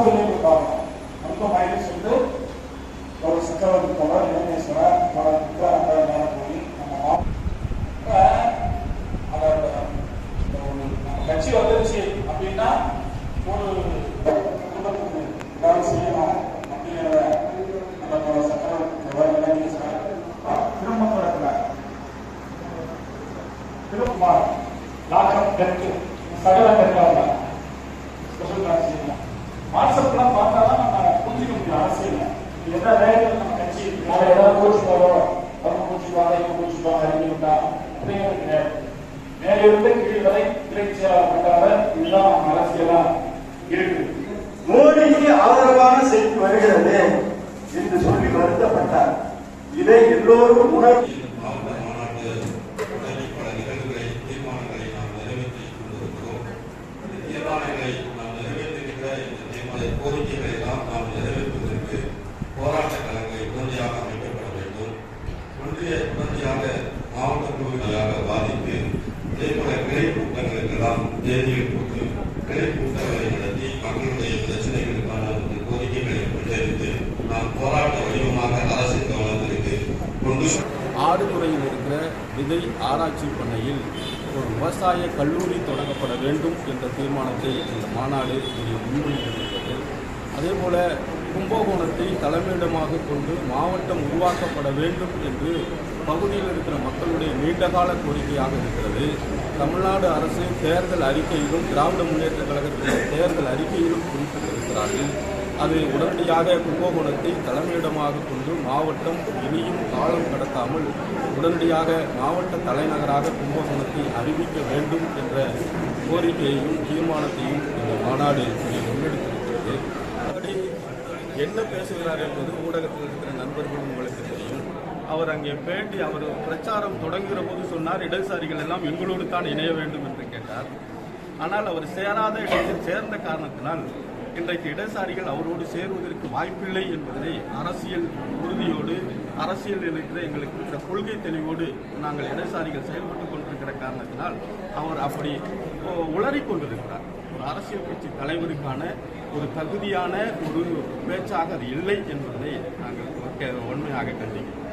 விளைவு காரணம் மருத்துவமனையில் சென்று ஒரு சக்கரவர்த்தி போல இளநேஸ்வரர் பல புத்தகங்களை போய் நம்ம மா- இப்ப அதோட நம்ம கட்சி வந்துருச்சு அப்படின்னா ஒரு குடும்பத்துக்கு ஏதாவது செய்யணும் அப்படிங்கிறத நம்ம சக்கரவர்த்தி திரும்ப இளநேஸ்வரர் திரும்ப நடக்கிறார் திருக்குமார் சகல டெத்தாங்க ஸ்பெஷல் கிளாஸ் செய்யலாம் வாட்ஸ்அப்லாம் பார்த்தா தான் நம்ம புரிஞ்சுக்க முடியும் அரசியல் இது எந்த வேலையில் நம்ம கட்சி நாளை ஏதாவது கோச்சு போறோம். அவங்க கோச்சுப்பாங்க இவங்க கோச்சுப்பாங்க அறிக்கை விட்டா அப்படிங்கிறது கிடையாது. மேலிருந்து கீழ் வரை துறை செயலாளர் இதுதான் நம்ம அரசியலா இருக்கு. மோடிக்கு ஆதரவான செய்தி வருகிறது என்று சொல்லி வருத்தப்பட்டார். இதை எல்லோரும் உணர்ச்சி இந்த கோரிக்கைகளை எல்லாம் நாம் நிறைவேற்றுவதற்கு போராட்ட களங்களை உடனடியாக அமைக்கப்பட வேண்டும். ஒன்றிய உடனடியாக மாவட்ட குழுவினராக பாதித்து அதே போல கிளை கூட்டங்களுக்கெல்லாம் தேதியை போட்டு கிளை கூட்டங்களை நடத்தி மக்களுடைய பிரச்சனைகளுக்கான ஒரு கோரிக்கைகளை முன்னெடுத்து நாம் போராட்ட வடிவமாக அரசின் கவனத்திற்கு கொண்டு காடுதுறையில் இருக்கிற விதை ஆராய்ச்சி பண்ணையில் ஒரு விவசாய கல்லூரி தொடங்கப்பட வேண்டும் என்ற தீர்மானத்தை இந்த மாநாடு இங்கே முன்மொழிந்திருக்கிறது. அதேபோல கும்பகோணத்தை தலைமையிடமாக கொண்டு மாவட்டம் உருவாக்கப்பட வேண்டும் என்று பகுதியில் இருக்கிற மக்களுடைய நீண்டகால கோரிக்கையாக இருக்கிறது. தமிழ்நாடு அரசு தேர்தல் அறிக்கையிலும் திராவிட முன்னேற்ற கழகத்தின் தேர்தல் அறிக்கையிலும் குறிப்பிட்டிருக்கிறார்கள். அது உடனடியாக கும்பகோணத்தை தலைமையிடமாக கொண்டு மாவட்டம் இனியும் காலம் கடத்தாமல் உடனடியாக மாவட்ட தலைநகராக கும்பகோணத்தை அறிவிக்க வேண்டும் என்ற கோரிக்கையையும் தீர்மானத்தையும் இந்த மாநாடு முன்னெடுத்திருக்கிறது. அப்படி என்ன பேசுகிறார் என்பது ஊடகத்தில் இருக்கிற நண்பர்கள் உங்களுக்கு தெரியும். அவர் அங்கே பேட்டி அவர் பிரச்சாரம் தொடங்குகிற போது சொன்னார் இடதுசாரிகள் எல்லாம் எங்களோடு தான் இணைய வேண்டும் என்று கேட்டார். ஆனால் அவர் சேராத இடத்தில் சேர்ந்த காரணத்தினால் இன்றைக்கு இடதுசாரிகள் அவரோடு சேருவதற்கு வாய்ப்பில்லை என்பதனை அரசியல் உறுதியோடு அரசியல் இருக்கிற எங்களுக்கு இருக்கிற கொள்கை தெளிவோடு நாங்கள் இடதுசாரிகள் செயல்பட்டுக் கொண்டிருக்கிற காரணத்தினால் அவர் அப்படி உளறி கொண்டிருக்கிறார் ஒரு அரசியல் கட்சி தலைவருக்கான ஒரு தகுதியான ஒரு பேச்சாக அது இல்லை என்பதனை நாங்கள் உண்மையாக கண்டிக்கிறோம்.